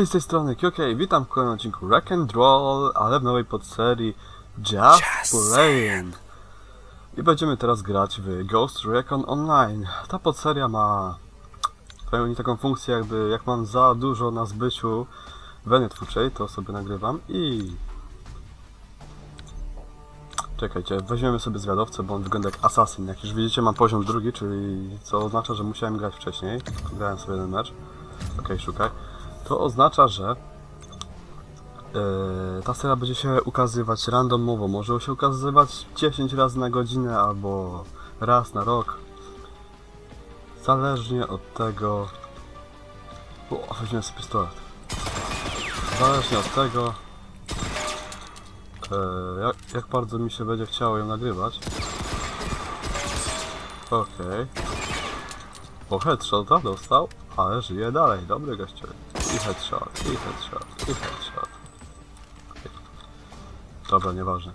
Hej, z tej strony QK, witam w kolejnym odcinku Rock and Roll, ale w nowej podserii Just, Just Playing. I będziemy teraz grać w Ghost Recon Online. Ta podseria ma pełni taką funkcję jakby jak mam za dużo na zbyciu weny twórczej, to sobie nagrywam i... Czekajcie, weźmiemy sobie zwiadowcę, bo on wygląda jak assassin. Jak już widzicie mam poziom drugi, czyli co oznacza, że musiałem grać wcześniej. Grałem sobie jeden mecz. Okej, szukaj. To oznacza, że yy, ta seria będzie się ukazywać randomowo. Może się ukazywać 10 razy na godzinę albo raz na rok. Zależnie od tego. O, weźmiemy sobie pistolet. Zależnie od tego, yy, jak, jak bardzo mi się będzie chciało ją nagrywać. Okej. O, headshota dostał, ale żyje dalej. Dobry gościu. I headshot, i headshot, i headshot. Dobra, nieważne.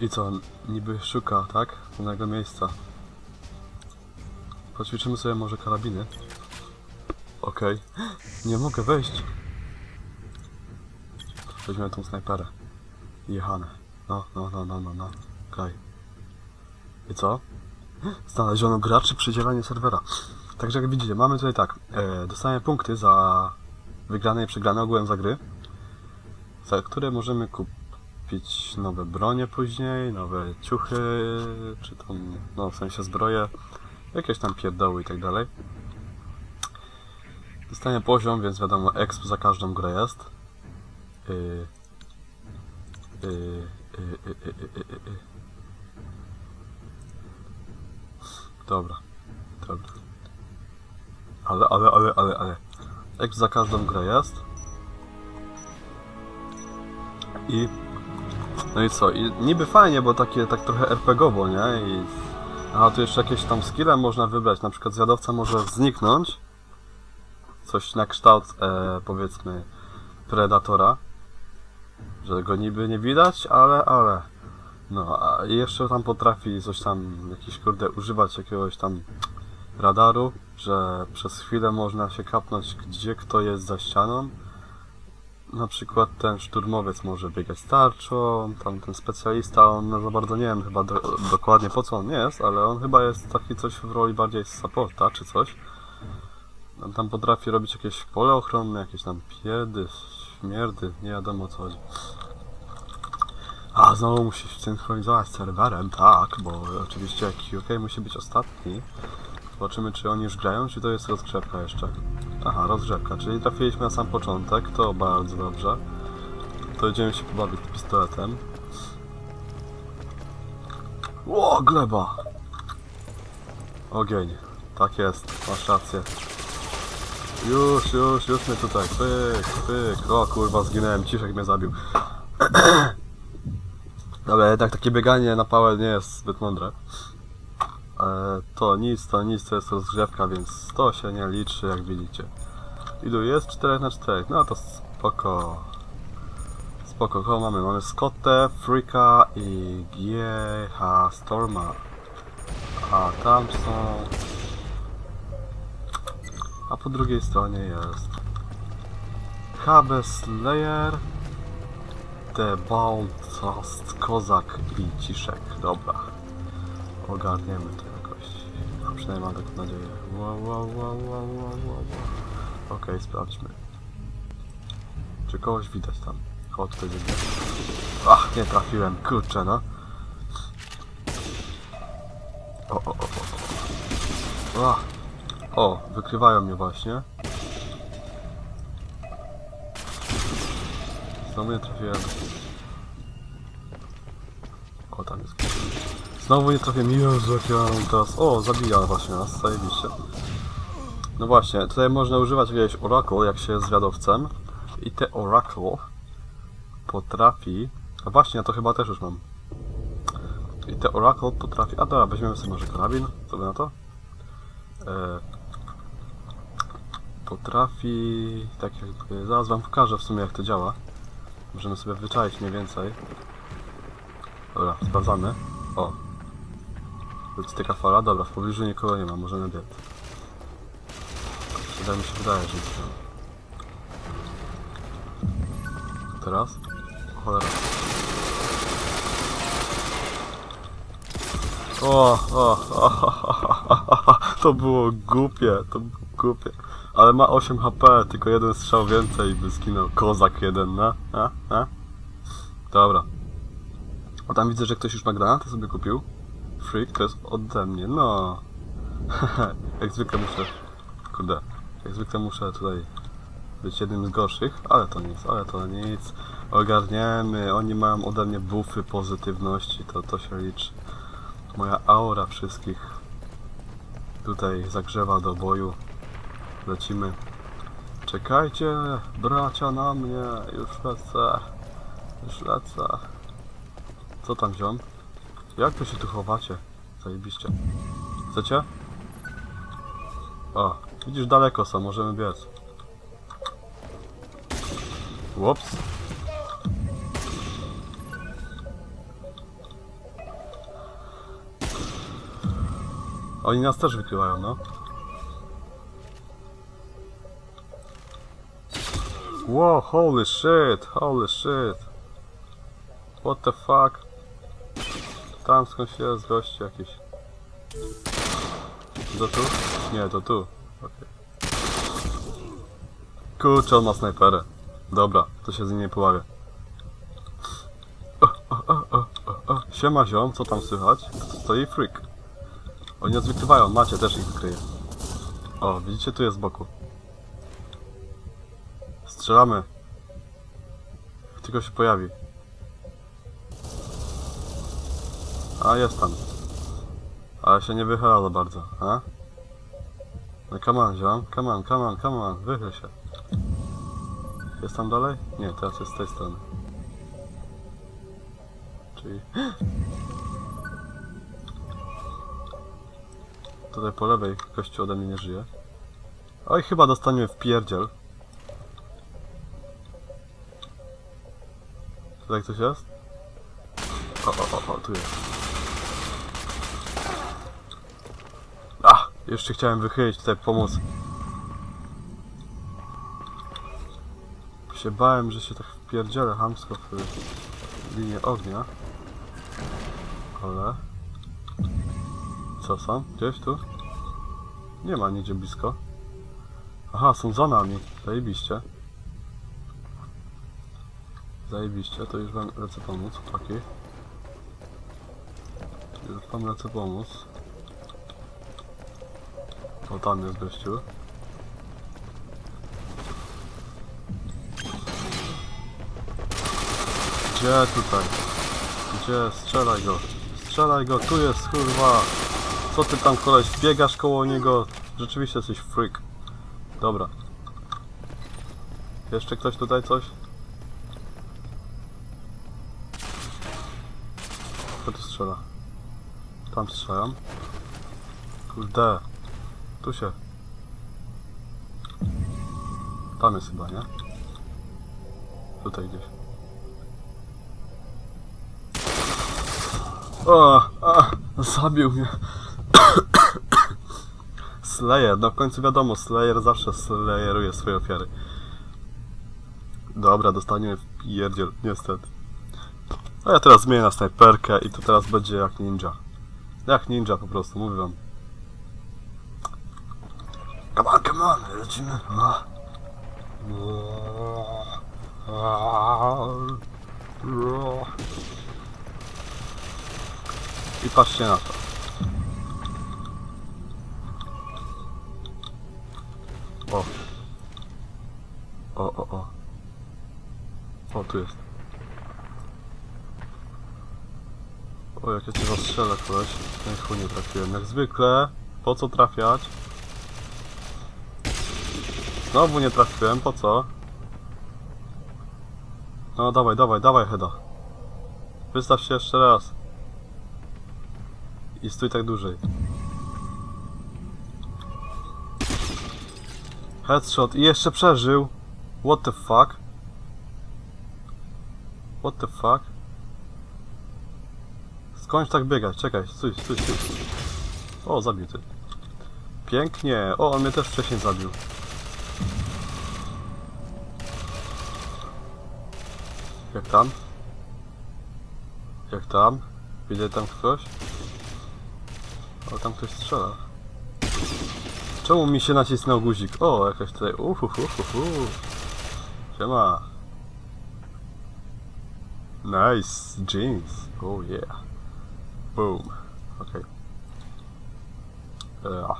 I co, niby szuka, tak? Pewnego miejsca. Poćwiczymy sobie może karabiny. Okej. Nie mogę wejść. Weźmiemy tą snajperę. Jechane. No, no, no, no, no, no. Okej. I co? Znaleziono graczy przydzielanie serwera. Także jak widzicie, mamy tutaj tak. E, dostajemy punkty za wygrane i przegrane ogółem za gry. Za które możemy kupić nowe bronie później, nowe ciuchy, czy tam, no w sensie zbroje, jakieś tam pierdoły i tak dalej. Dostanie poziom, więc wiadomo, exp za każdą grę jest. Yy, yy, yy, yy, yy, yy. Dobra, dobra. Ale, ale, ale, ale, ale. Jak za każdą grę jest. I. No i co? I niby fajnie, bo takie tak trochę RPGowo, nie? I. A tu jeszcze jakieś tam skille można wybrać. Na przykład zwiadowca może zniknąć. Coś na kształt, e, powiedzmy, Predatora. Że go niby nie widać, ale, ale. No, a jeszcze tam potrafi coś tam, jakiś kurde, używać jakiegoś tam radaru, że przez chwilę można się kapnąć, gdzie kto jest za ścianą. Na przykład ten szturmowiec może biegać tarczą, tam ten specjalista, on no za bardzo nie wiem chyba do, dokładnie po co on jest, ale on chyba jest taki coś w roli bardziej supporta czy coś. On tam potrafi robić jakieś pole ochronne, jakieś tam piedy, śmierdy, nie wiadomo co chodzi. A, znowu musi się synchronizować z serwerem, tak, bo oczywiście QK musi być ostatni. Zobaczymy, czy oni już grają, czy to jest rozgrzewka jeszcze. Aha, rozgrzewka, czyli trafiliśmy na sam początek, to bardzo dobrze. To idziemy się pobawić pistoletem. Ło, gleba! Ogień. Tak jest, masz rację. Już, już, już mnie tutaj. Pyk, pyk. O kurwa, zginąłem, ciszek mnie zabił. Dobra, jednak takie bieganie na pałę nie jest zbyt mądre. E, to nic, to nic, to jest rozgrzewka, więc to się nie liczy, jak widzicie. Ilu jest? 4 na 4 no to spoko. Spoko, kogo mamy? Mamy Scottę, Freaka i GH Storma. A tam są... A po drugiej stronie jest... HB Slayer, The Bounce, Kozak i Ciszek. Dobra. Ogarniemy to przynajmniej mam taką nadzieję. Wow, wow, wow, wow, wow, wow. Okej, sprawdźmy. Czy kogoś widać tam? O, tutaj widzę. Ach, nie trafiłem, kurczę no. O, o, o. o. Ach. O, wykrywają mnie właśnie. Znowu nie trafiłem. O, tam jest. Znowu nie trafiłem. Jezu, jak ja mam teraz... O, zabija właśnie nas, zajebiście. No właśnie, tutaj można używać jakiegoś Oracle, jak się jest zwiadowcem. I te Oracle potrafi... A właśnie, ja to chyba też już mam. I te Oracle potrafi... A dobra, weźmiemy sobie może karabin. Co by na to? E... Potrafi... Tak jakby... Zaraz wam pokażę w sumie jak to działa. Możemy sobie wyczaić mniej więcej. Dobra, sprawdzamy. O. Będzie taka fala? Dobra, w pobliżu nikogo nie ma, może na diet. Wydaje mi się, wydaje, że nic nie ma. Teraz? O cholera. O, o, o, to było głupie, to było głupie. Ale ma 8 HP, tylko jeden strzał więcej i by zginął. Kozak jeden, na, na. Dobra. A tam widzę, że ktoś już ma granatę sobie kupił. To jest ode mnie, no. jak zwykle muszę... Kurde. Jak zwykle muszę tutaj być jednym z gorszych, ale to nic, ale to nic. Ogarniemy, oni mają ode mnie buffy pozytywności, to, to się liczy. Moja aura wszystkich tutaj zagrzewa do boju. Lecimy. Czekajcie, bracia na mnie, już lecę. Już lecę. Co tam ziom? Jak wy się tu chowacie? Zajebiście. Chcecie? O, widzisz daleko są, możemy biec. Łops. Oni nas też wykrywają, no. Wow, holy shit, holy shit. What the fuck? Tam skądś jest gość jakiś. To tu? Nie, to tu. Okej. Kurczę, on ma snajperę. Dobra, to się z nim nie o. Siema ziom, co tam słychać? Stoi freak. Oni nas macie też ich wykryje. O, widzicie, tu jest z boku. Strzelamy. Tylko się pojawi. A, jest tam. Ale się nie wychyla za bardzo, a? No come on, ziom, come on, come on, come on, wychyl się. Jest tam dalej? Nie, teraz jest z tej strony. Czyli... Tutaj po lewej gościu ode mnie nie żyje. Oj, chyba dostaniemy w pierdziel. Tutaj ktoś jest? O, o, o, o, tu jest. A! Jeszcze chciałem wychylić tutaj pomóc. Się bałem, że się tak wpierdzielę hamsko w linię ognia. Ale... Co są? Gdzieś tu? Nie ma nigdzie blisko. Aha, są za nami. Zajebiście. Zajebiście, to już wam lecę pomóc, chłopaki. Już wam lecę pomóc. O, tam jest gościu. Gdzie tutaj? Gdzie? Strzelaj go. Strzelaj go, tu jest kurwa. Co ty tam koleś? Biegasz koło niego. Rzeczywiście jesteś freak. Dobra. Jeszcze ktoś tutaj coś? Kto tu strzela? Tam strzelają. Kurde. Tu się. Tam jest chyba, nie? Tutaj gdzieś. O, a, zabił mnie. Slayer, no w końcu wiadomo, Slayer zawsze slayeruje swoje ofiary. Dobra, dostaniemy w pierdziel, niestety. A ja teraz zmienię na snajperkę i to teraz będzie jak ninja. Jak ninja po prostu, mówię wam. Come on, come on, lecimy. O. I patrzcie na to. O. O, o, o. O, tu jest. O, jak ja cię zastrzelę, koleś. Ten chuj nie trafiłem. Jak zwykle. Po co trafiać? Znowu nie trafiłem, po co? No, dawaj, dawaj, dawaj, Heda. Wystaw się jeszcze raz. I stój tak dłużej. Headshot i jeszcze przeżył. What the fuck? What the fuck? Skończ tak biegać, czekaj, stój, stój, stój. O, zabił ty. Pięknie. O, on mnie też wcześniej zabił. Jak tam? Jak tam? Widzę tam ktoś? O, tam ktoś strzela. Czemu mi się nacisnął guzik? O, jakaś tutaj... Uhuhuhuhu. Siema. Nice jeans. Oh yeah. Boom. Okej. Okay.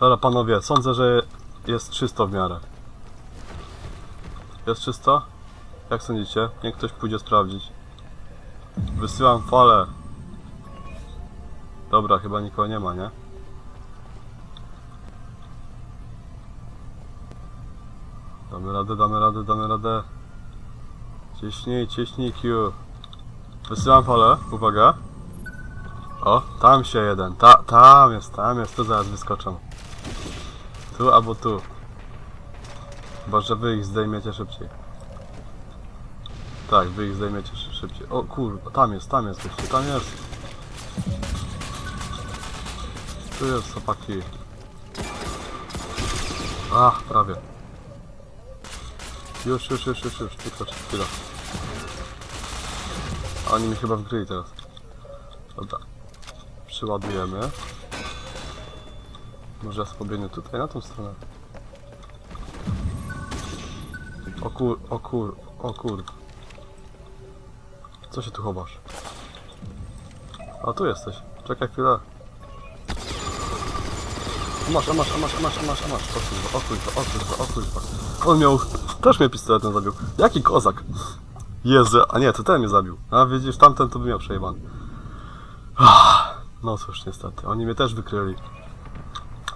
Dobra panowie, sądzę, że jest czysto w miarę. Jest czysto? Jak sądzicie? Niech ktoś pójdzie sprawdzić. Wysyłam falę. Dobra, chyba nikogo nie ma, nie? Damy radę, damy radę, damy radę. Ciśnij, ciśnij Q. Wysyłam falę, uwaga. O, tam się jeden, ta, tam jest, tam jest, tu zaraz wyskoczą. Tu albo tu. Chyba, że wy ich zdejmiecie szybciej. Tak, wy ich zdejmiecie szy- szybciej. O kurwa, tam jest, tam jest tam jest. Tu jest, chłopaki. Ach, prawie. Już, już, już, już, już, tylko chwila. Oni mi chyba wgryli teraz. Dobra. Przyładujemy. Może ja spobiegnę tutaj, na tą stronę. O kur, o kur, o kur. Co się tu chowasz? A tu jesteś. Czekaj chwilę. A Masz, a masz, a masz, a masz, a masz, a masz. O kurwa, o kurwa, o kurwa, o kurwa. On miał... Też mnie pistoletem zabił. Jaki kozak? Jezu, a nie, to ten mnie zabił. A widzisz, tamten to by miał przejebany. Ah, No cóż, niestety. Oni mnie też wykryli.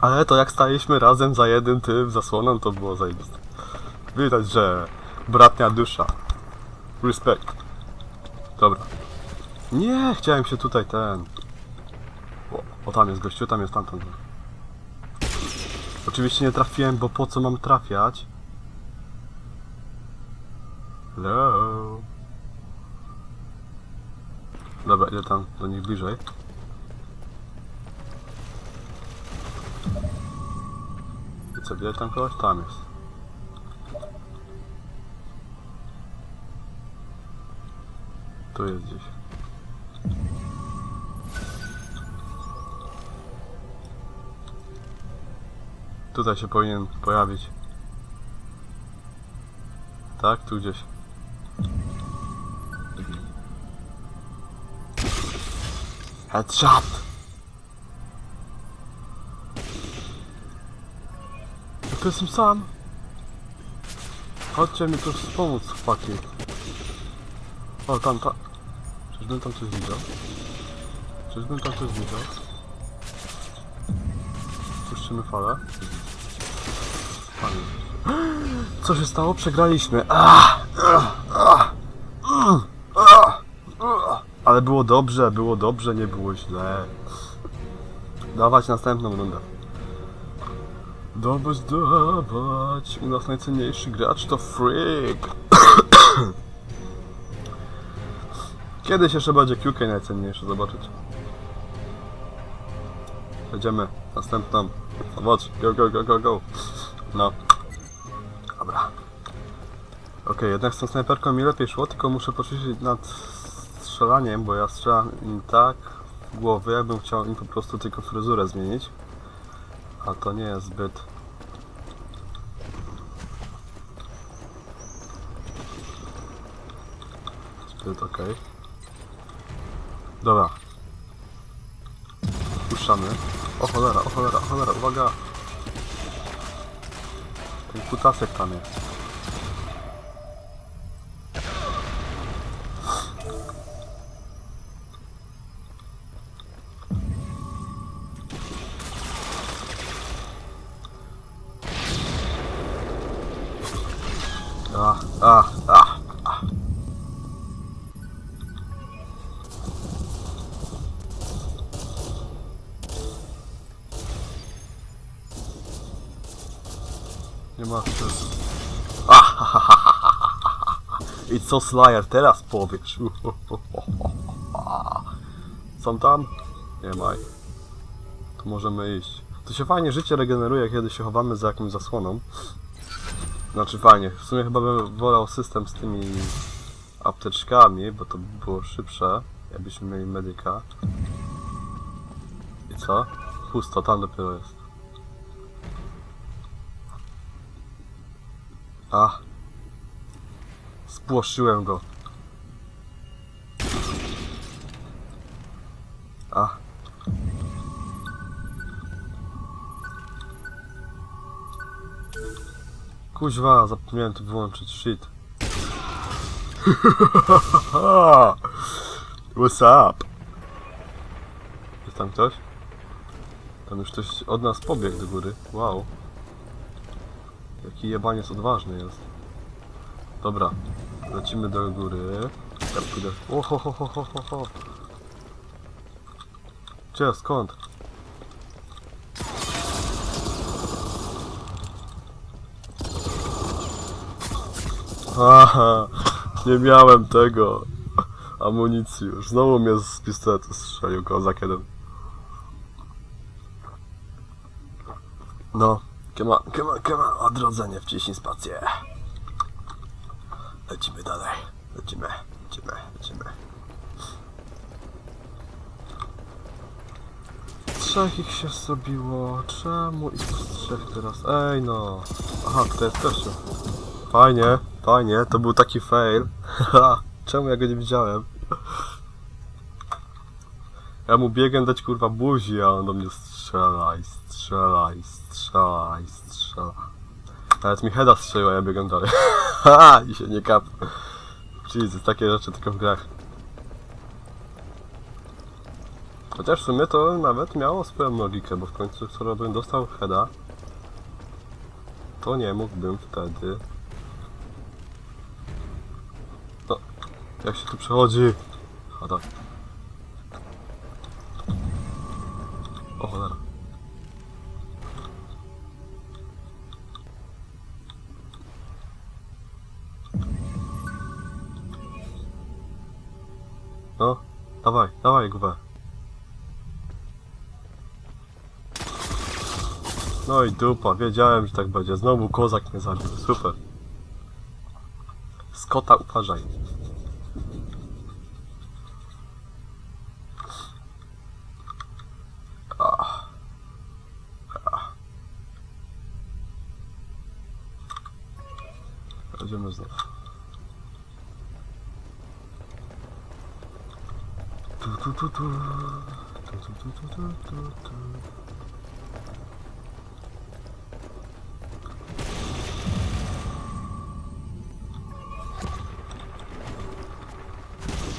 Ale to jak staliśmy razem za jednym tym zasłoną, to było zajebiste. Widać, że bratnia dusza. Respekt. Dobra. Nie, chciałem się tutaj ten... O, o tam jest gościu, tam jest tamten. Oczywiście nie trafiłem, bo po co mam trafiać? Hello. Dobra, idę tam do nich bliżej. I co, widać tam kogoś? Tam jest. Tu jest gdzieś. Tutaj się powinien pojawić. Tak, tu gdzieś. Headshot! Ja tu jestem sam. Chodźcie mi tu wspomóc, chłopaki. O, tam, tam. Czyżbym tam coś widział? Czyżbym tam coś widział? Puszczymy falę. Panie. Co się stało? Przegraliśmy. Ale było dobrze, było dobrze, nie było źle. Dawać następną rundę. Dawać, dawać. U nas najcenniejszy gracz to Freak. Kiedyś jeszcze będzie QK najcenniejszy, zobaczyć. Jedziemy. Następną. Zobacz. Go, go, go, go, go. No. Dobra. Okej, jednak z tą snajperką mi lepiej szło, tylko muszę poćwiczyć nad strzelaniem, bo ja strzelam im tak w głowy, jakbym chciał im po prostu tylko fryzurę zmienić. A to nie jest zbyt... Zbyt okej. Dobra. Puszczamy. O cholera, o cholera, o cholera, uwaga! Ten kutasek tam jest. Nie ma sensu. I co Slayer teraz powiesz? Są tam? Nie ma. ich. To możemy iść. To się fajnie życie regeneruje, kiedy się chowamy za jakąś zasłoną. Znaczy fajnie, w sumie chyba bym wolał system z tymi apteczkami, bo to by było szybsze, jakbyśmy mieli medyka. I co? Pusto, tam dopiero jest. A. Spłoszyłem go. A. Kuźwa, zapomniałem to wyłączyć, shit. What's up? Jest tam ktoś? Tam już ktoś od nas pobiegł do góry. Wow. Jaki jebaniec odważny jest. Dobra, lecimy do góry. O, ho, ho, ho, ho, ho, ho. Gdzie, skąd? Aha, nie miałem tego. Amunicji już. Znowu mnie z pistoletu strzelił kozak jeden. No, kema, kema, kema, odrodzenie, wciśnij spację. Lecimy dalej, lecimy, lecimy, lecimy. Trzech ich się zrobiło, czemu ich trzech teraz? Ej no, aha, to jest gościu. Fajnie, fajnie, to był taki fail. Czemu ja go nie widziałem? Ja mu biegłem dać kurwa buzi, a on do mnie strzelaj, strzelaj, strzelaj, strzelaj. Nawet mi heada strzeliła, ja biegam dalej. Haha, i się nie kap. Jesus, takie rzeczy tylko w grach. Chociaż w sumie to nawet miało swoją logikę, bo w końcu skoro bym dostał heada, to nie mógłbym wtedy no, jak się tu przechodzi? A tak. O cholera. No, dawaj, dawaj gubę. No i dupa, wiedziałem, że tak będzie. Znowu kozak mnie zabił. Super. Skota uważaj. Tu, tu, tu, tu, tu.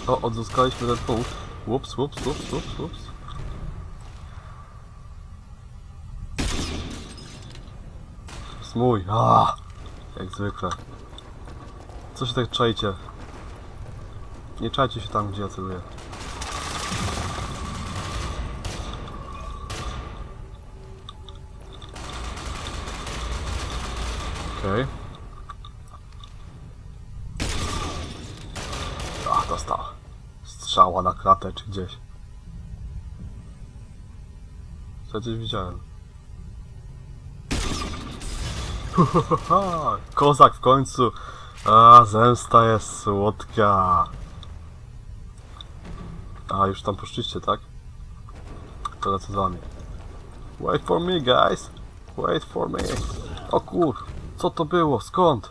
O, odzyskaliśmy ten punkt. Ups, ups, ups, ups, ups. To jest mój. A, jak zwykle. Co się tak czajcie? Nie czajcie się tam, gdzie ja celuję. Okej. Ach, dostał. Strzała na kratę czy gdzieś. Co gdzieś widziałem. Kozak w końcu. A, zemsta jest słodka. A, już tam poszliście, tak? To lecę z wami. Wait for me, guys. Wait for me. O kur... Co to było? Skąd?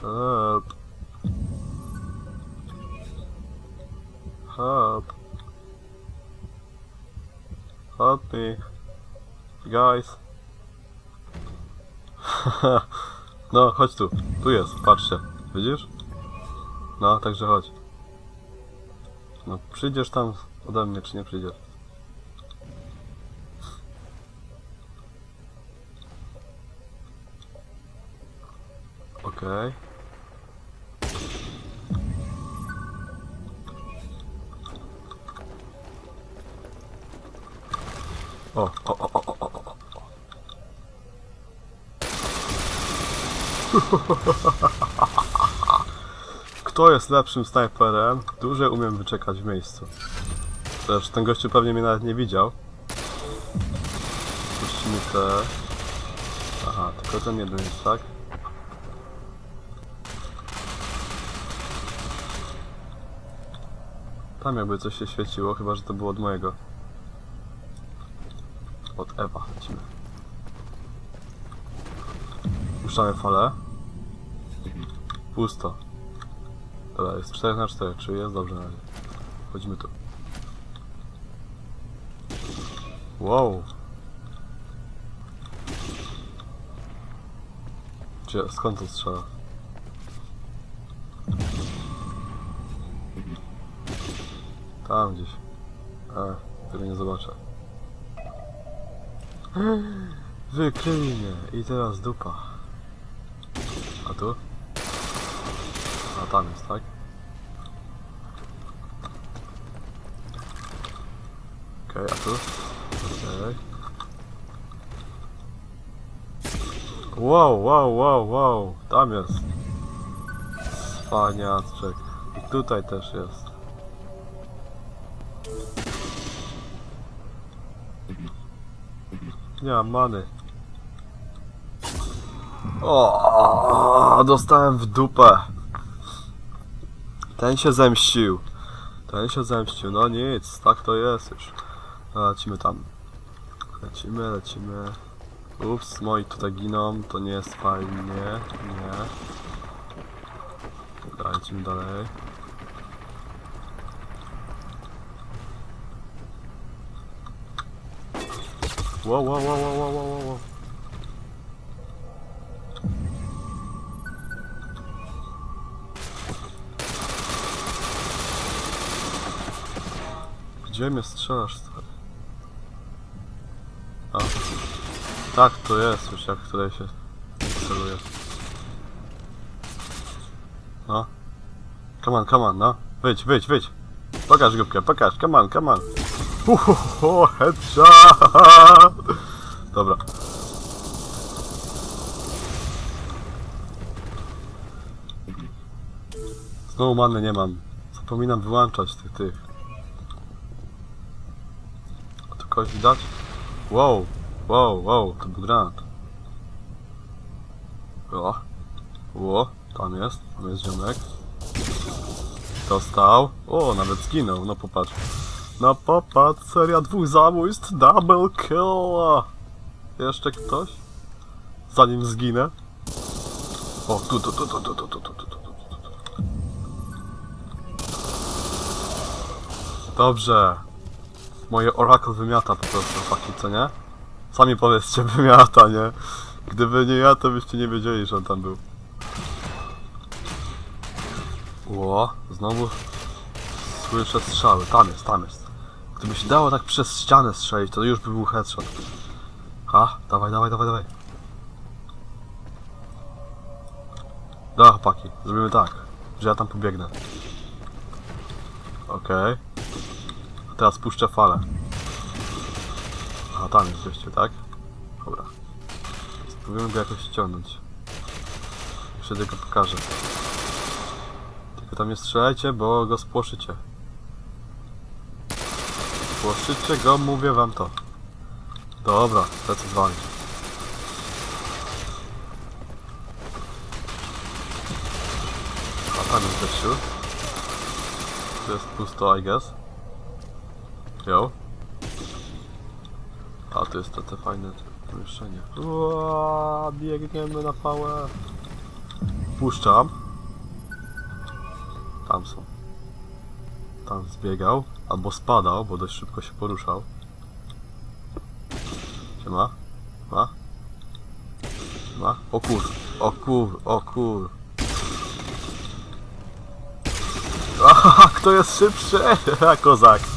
Help. Help. Help me. Guys. no, chodź tu. Tu jest, patrzcie. Widzisz? No, także chodź. No, przyjdziesz tam ode mnie, czy nie przyjdziesz? Jest lepszym snajperem? Dłużej umiem wyczekać w miejscu. Też ten gościu pewnie mnie nawet nie widział. Puścimy te... Aha, tylko ten jeden jest, tak? Tam jakby coś się świeciło, chyba że to było od mojego. Od Ewa lecimy. Puszczamy falę. Pusto. Dobra, jest 4 na 4, czyli jest dobrze na razie. Chodzimy tu. Wow. Gdzie, skąd to strzela? Tam gdzieś. A, tego nie zobaczę. Wykryli mnie i teraz dupa. A tu? Tam jest, tak? Okej, a tu? Okej. Wow, wow, wow, wow, tam jest. Cwaniaczek. I tutaj też jest. Nie mam many. O, dostałem w dupę. Ten się zemścił. Ten się zemścił. No nic, tak to jest już. No, Lecimy tam. Lecimy, lecimy. Ups, moi tutaj giną, to nie jest fajnie. Nie. Dobra, lecimy dalej. Wow, wow, wow, wow, wow, wow, wow. Gdzie mnie strzelasz, stary? A. Tak, to jest już jak tutaj się celuje. No. Come on, come on, no. Wyjdź, wyjdź, wyjdź. Pokaż grupkę, pokaż, come on, come on. Uhoho, headshot! Dobra. Znowu many nie mam. Zapominam wyłączać tych, tych. A tu kogoś widać? Wow, wow, wow, to był granat. O, o, tam jest, tam jest ziomek. Dostał. O, nawet zginął, no popatrz. No popatrz, seria dwóch zabójstw, double kill. Jeszcze ktoś? Zanim zginę. O, tu, tu, tu, tu, tu, tu, tu, tu, tu. Dobrze. Moje orakel wymiata po prostu, faki, co nie? Sami powiedzcie, wymiata, nie? Gdyby nie ja, to byście nie wiedzieli, że on tam był. Ło, znowu słyszę strzały. Tam jest, tam jest. Gdyby się dało tak przez ścianę strzelić, to już by był headshot. Ha, dawaj, dawaj, dawaj, dawaj. Dobra, chłopaki, zrobimy tak, że ja tam pobiegnę. Okej. A teraz puszczę falę. A tam jest wyjście, tak? Dobra. Spróbujemy go jakoś ściągnąć. Jeszcze tylko pokażę. Tylko tam nie strzelajcie, bo go spłoszycie. Spłoszycie go, mówię wam to. Dobra, zwalić. A tam jest gościu. Tu jest pusto, I guess. Yo. A to jest to te fajne pomieszczenie. Biegniemy na pałę. Puszczam. Tam są. Tam zbiegał, albo spadał, bo dość szybko się poruszał. Siema? Ma? Ma? O kur, o kur, o kur. Aha, kto jest szybszy? Kozak.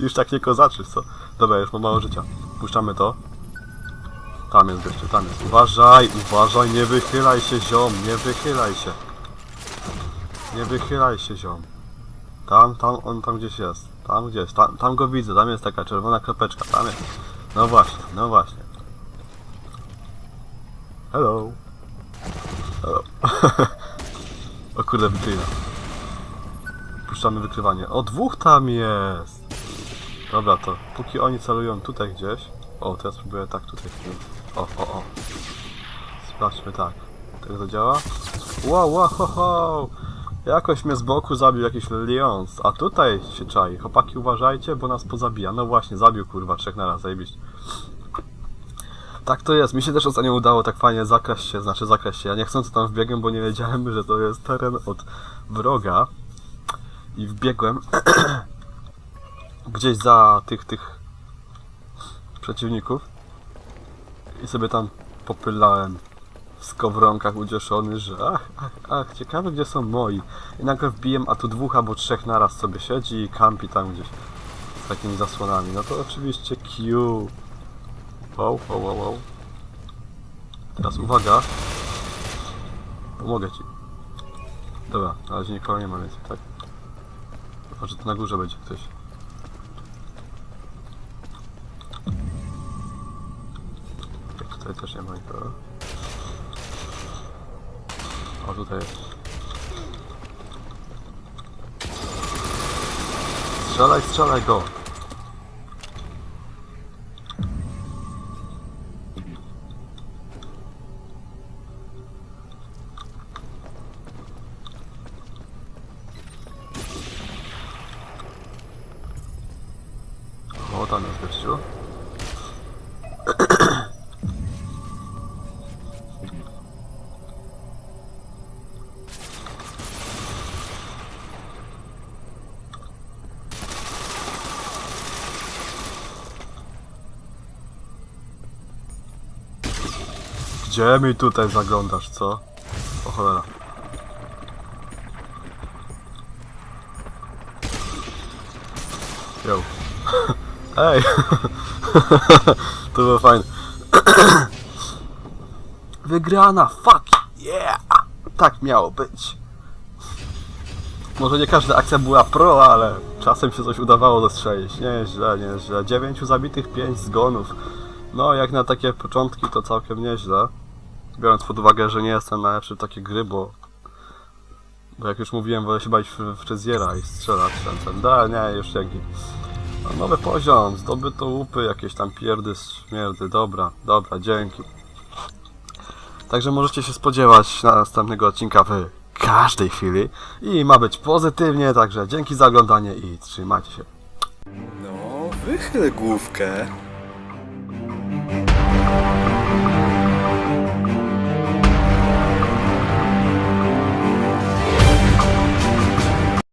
Już tak nie kozaczy, co? Dobra, już mam mało życia. Puszczamy to. Tam jest gościu, tam jest. Uważaj, uważaj, nie wychylaj się ziom, nie wychylaj się. Nie wychylaj się ziom. Tam, tam, on tam gdzieś jest. Tam gdzieś, tam, tam go widzę, tam jest taka czerwona kropeczka, tam jest. No właśnie, no właśnie. Hello. Hello. o kurde, wykrywa. Puszczamy wykrywanie. O, dwóch tam jest. Dobra, to póki oni celują tutaj gdzieś... O, teraz spróbuję tak tutaj. O, o, o. Sprawdźmy tak. Tak to działa? Wow, wow, ho, ho. Jakoś mnie z boku zabił jakiś Lions, a tutaj się czai. Chłopaki uważajcie, bo nas pozabija. No właśnie, zabił kurwa, trzech na raz, zajebiście. Tak to jest, mi się też ostatnio udało tak fajnie zakraść się, znaczy zakraść się. Ja nie chcąc tam wbiegłem, bo nie wiedziałem, że to jest teren od wroga. I wbiegłem gdzieś za tych, tych przeciwników. I sobie tam popylałem w skowronkach ucieszony, że ach, ach, ach, ciekawe gdzie są moi. I nagle wbijem, a tu dwóch albo trzech naraz sobie siedzi i kampi tam gdzieś z takimi zasłonami. No to oczywiście Q. Wow, wow, wow, wow. Teraz uwaga. Pomogę ci. Dobra, na razie nikogo nie ma więcej, tak? Może to na górze będzie ktoś. Tutaj też nie ma nikogo. O, tutaj jest. Strzelaj, strzelaj go! Gdzie mi tutaj zaglądasz, co? O cholera. Yo. Ej! to było fajne. Wygrana! Fuck! Yeah! Tak miało być. Może nie każda akcja była pro, ale czasem się coś udawało zastrzelić. Nieźle, nieźle. 9 zabitych, 5 zgonów. No, jak na takie początki to całkiem nieźle. Biorąc pod uwagę, że nie jestem najlepszy w takie gry, bo... Bo jak już mówiłem, wolę się bawić w, Cheziera i strzelać ten, ten. Da, nie, już dzięki. No, nowy poziom, zdobyto łupy, jakieś tam pierdy, śmierdy. Dobra, dobra, dzięki. Także możecie się spodziewać na następnego odcinka w każdej chwili. I ma być pozytywnie, także dzięki za oglądanie i trzymajcie się. No, wychyl główkę.